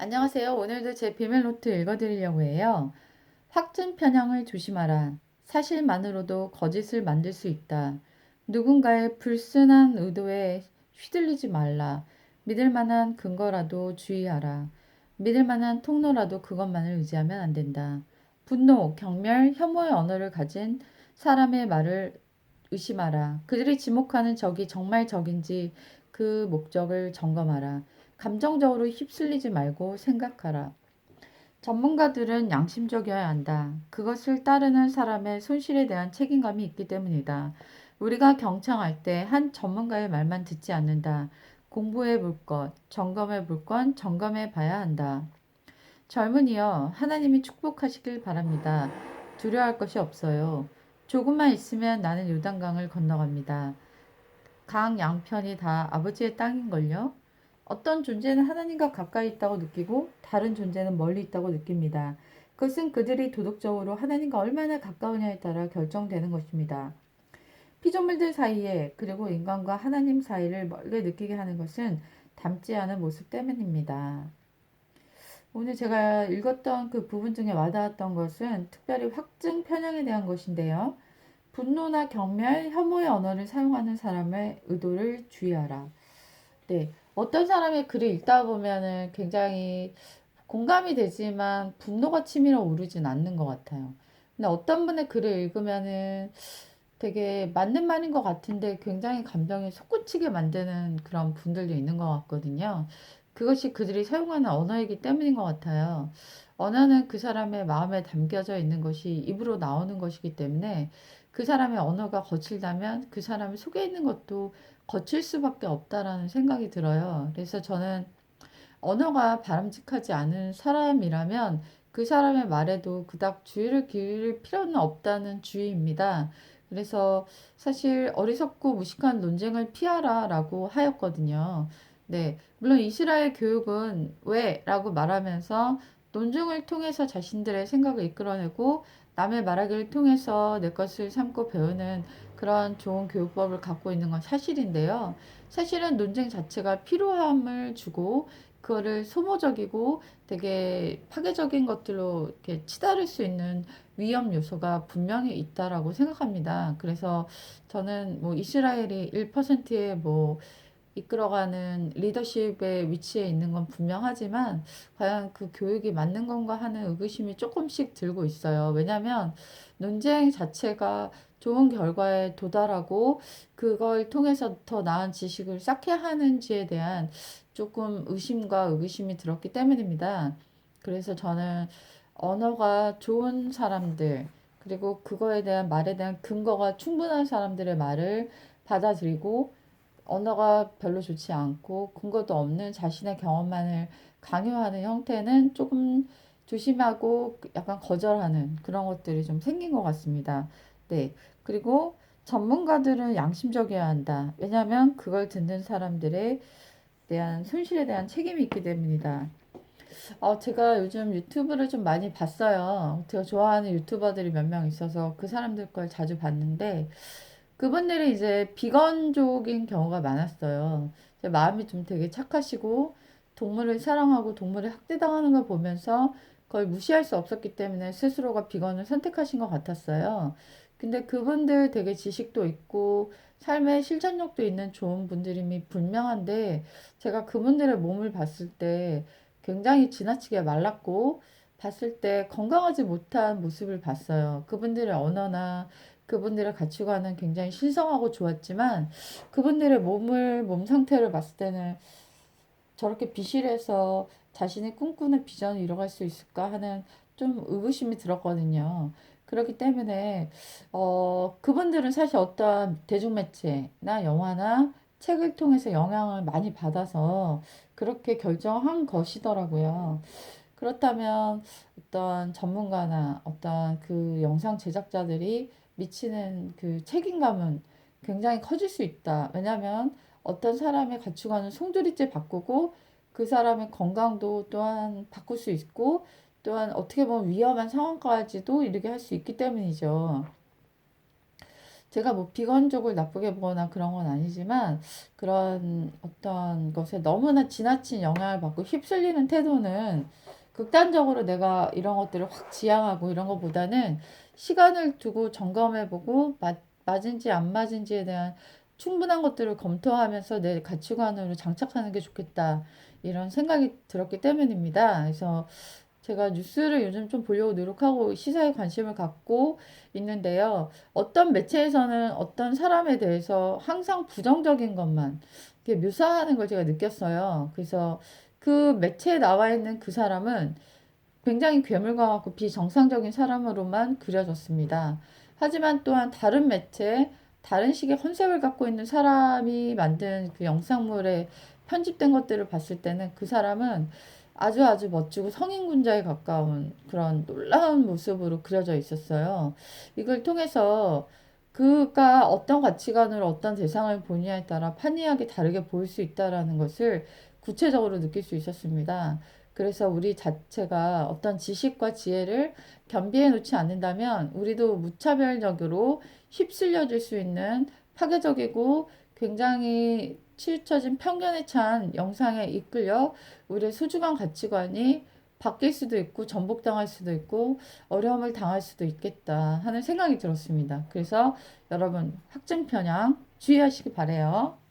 안녕하세요. 오늘도 제 비밀 노트 읽어드리려고 해요. 확증 편향을 조심하라. 사실만으로도 거짓을 만들 수 있다. 누군가의 불순한 의도에 휘둘리지 말라. 믿을 만한 근거라도 주의하라. 믿을 만한 통로라도 그것만을 의지하면 안 된다. 분노, 경멸, 혐오의 언어를 가진 사람의 말을 의심하라. 그들이 지목하는 적이 정말 적인지 그 목적을 점검하라. 감정적으로 휩쓸리지 말고 생각하라. 전문가들은 양심적이어야 한다. 그것을 따르는 사람의 손실에 대한 책임감이 있기 때문이다. 우리가 경청할 때 한 전문가의 말만 듣지 않는다. 공부해 볼 것, 점검해 볼 건 점검해 봐야 한다. 젊은이여, 하나님이 축복하시길 바랍니다. 두려워할 것이 없어요. 조금만 있으면 나는 요단강을 건너갑니다. 강 양편이 다 아버지의 땅인걸요? 어떤 존재는 하나님과 가까이 있다고 느끼고 다른 존재는 멀리 있다고 느낍니다. 그것은 그들이 도덕적으로 하나님과 얼마나 가까우냐에 따라 결정되는 것입니다. 피조물들 사이에 그리고 인간과 하나님 사이를 멀리 느끼게 하는 것은 닮지 않은 모습 때문입니다. 오늘 제가 읽었던 그 부분 중에 와닿았던 것은 특별히 확증 편향에 대한 것인데요. 분노나 경멸, 혐오의 언어를 사용하는 사람의 의도를 주의하라. 네. 어떤 사람의 글을 읽다 보면은 굉장히 공감이 되지만 분노가 치밀어 오르진 않는 것 같아요. 근데 어떤 분의 글을 읽으면은 되게 맞는 말인 것 같은데 굉장히 감정이 솟구치게 만드는 그런 분들도 있는 것 같거든요. 그것이 그들이 사용하는 언어이기 때문인 것 같아요. 언어는 그 사람의 마음에 담겨져 있는 것이 입으로 나오는 것이기 때문에 그 사람의 언어가 거칠다면 그 사람의 속에 있는 것도 거칠 수밖에 없다라는 생각이 들어요. 그래서 저는 언어가 바람직하지 않은 사람이라면 그 사람의 말에도 그닥 주의를 기울일 필요는 없다는 주의입니다. 그래서 사실 어리석고 무식한 논쟁을 피하라 라고 하였거든요. 네. 물론 이스라엘 교육은 왜? 라고 말하면서 논쟁을 통해서 자신들의 생각을 이끌어내고 남의 말하기를 통해서 내 것을 삼고 배우는 그런 좋은 교육법을 갖고 있는 건 사실인데요. 사실은 논쟁 자체가 필요함을 주고 그거를 소모적이고 되게 파괴적인 것들로 이렇게 치달을 수 있는 위험 요소가 분명히 있다라고 생각합니다. 그래서 저는 뭐 이스라엘이 1%의 뭐 이끌어가는 리더십의 위치에 있는 건 분명하지만 과연 그 교육이 맞는 건가 하는 의구심이 조금씩 들고 있어요. 왜냐하면 논쟁 자체가 좋은 결과에 도달하고 그걸 통해서 더 나은 지식을 쌓게 하는지에 대한 조금 의심과 의구심이 들었기 때문입니다. 그래서 저는 언어가 좋은 사람들, 그리고 그거에 대한 말에 대한 근거가 충분한 사람들의 말을 받아들이고 언어가 별로 좋지 않고 근거도 없는 자신의 경험만을 강요하는 형태는 조금 조심하고 약간 거절하는 그런 것들이 좀 생긴 것 같습니다. 네. 그리고 전문가들은 양심적이어야 한다. 왜냐하면 그걸 듣는 사람들에 대한 손실에 대한 책임이 있기 때문이다. 어, 제가 요즘 유튜브를 좀 많이 봤어요. 제가 좋아하는 유튜버들이 몇 명 있어서 그 사람들 걸 자주 봤는데, 그분들이 이제 비건족인 경우가 많았어요. 마음이 좀 되게 착하시고 동물을 사랑하고 동물을 학대당하는 걸 보면서 그걸 무시할 수 없었기 때문에 스스로가 비건을 선택하신 것 같았어요. 근데 그분들 되게 지식도 있고 삶의 실천력도 있는 좋은 분들임이 분명한데 제가 그분들의 몸을 봤을 때 굉장히 지나치게 말랐고 봤을 때 건강하지 못한 모습을 봤어요. 그분들의 언어나 그분들의 가치관은 굉장히 신성하고 좋았지만 그분들의 몸을 몸 상태를 봤을 때는 저렇게 비실해서 자신이 꿈꾸는 비전을 이뤄갈 수 있을까 하는 좀 의구심이 들었거든요. 그렇기 때문에 어 그분들은 사실 어떤 대중매체나 영화나 책을 통해서 영향을 많이 받아서 그렇게 결정한 것이더라고요. 그렇다면 어떤 전문가나 어떤 그 영상 제작자들이 미치는 그 책임감은 굉장히 커질 수 있다. 왜냐하면 어떤 사람의 가치관을 송두리째 바꾸고 그 사람의 건강도 또한 바꿀 수 있고 또한 어떻게 보면 위험한 상황까지도 이르게 할 수 있기 때문이죠. 제가 뭐 비건족을 나쁘게 보거나 그런 건 아니지만 그런 어떤 것에 너무나 지나친 영향을 받고 휩쓸리는 태도는 극단적으로 내가 이런 것들을 확 지향하고 이런 것보다는 시간을 두고 점검해보고 맞, 맞은지 안 맞은지에 대한 충분한 것들을 검토하면서 내 가치관으로 장착하는 게 좋겠다. 이런 생각이 들었기 때문입니다. 그래서 제가 뉴스를 요즘 좀 보려고 노력하고 시사에 관심을 갖고 있는데요. 어떤 매체에서는 어떤 사람에 대해서 항상 부정적인 것만 묘사하는 걸 제가 느꼈어요. 그래서 그 매체에 나와 있는 그 사람은 굉장히 괴물과 같고 비정상적인 사람으로만 그려졌습니다. 하지만 또한 다른 매체, 다른 식의 컨셉을 갖고 있는 사람이 만든 그 영상물에 편집된 것들을 봤을 때는 그 사람은 아주 아주 멋지고 성인군자에 가까운 그런 놀라운 모습으로 그려져 있었어요. 이걸 통해서 그가 어떤 가치관으로 어떤 대상을 보느냐에 따라 판이하게 다르게 보일 수 있다라는 것을 구체적으로 느낄 수 있었습니다. 그래서 우리 자체가 어떤 지식과 지혜를 겸비해 놓지 않는다면 우리도 무차별적으로 휩쓸려질 수 있는 파괴적이고 굉장히 치우쳐진 편견에 찬 영상에 이끌려 우리의 소중한 가치관이 바뀔 수도 있고 전복당할 수도 있고 어려움을 당할 수도 있겠다 하는 생각이 들었습니다. 그래서 여러분 확증 편향 주의하시기 바래요.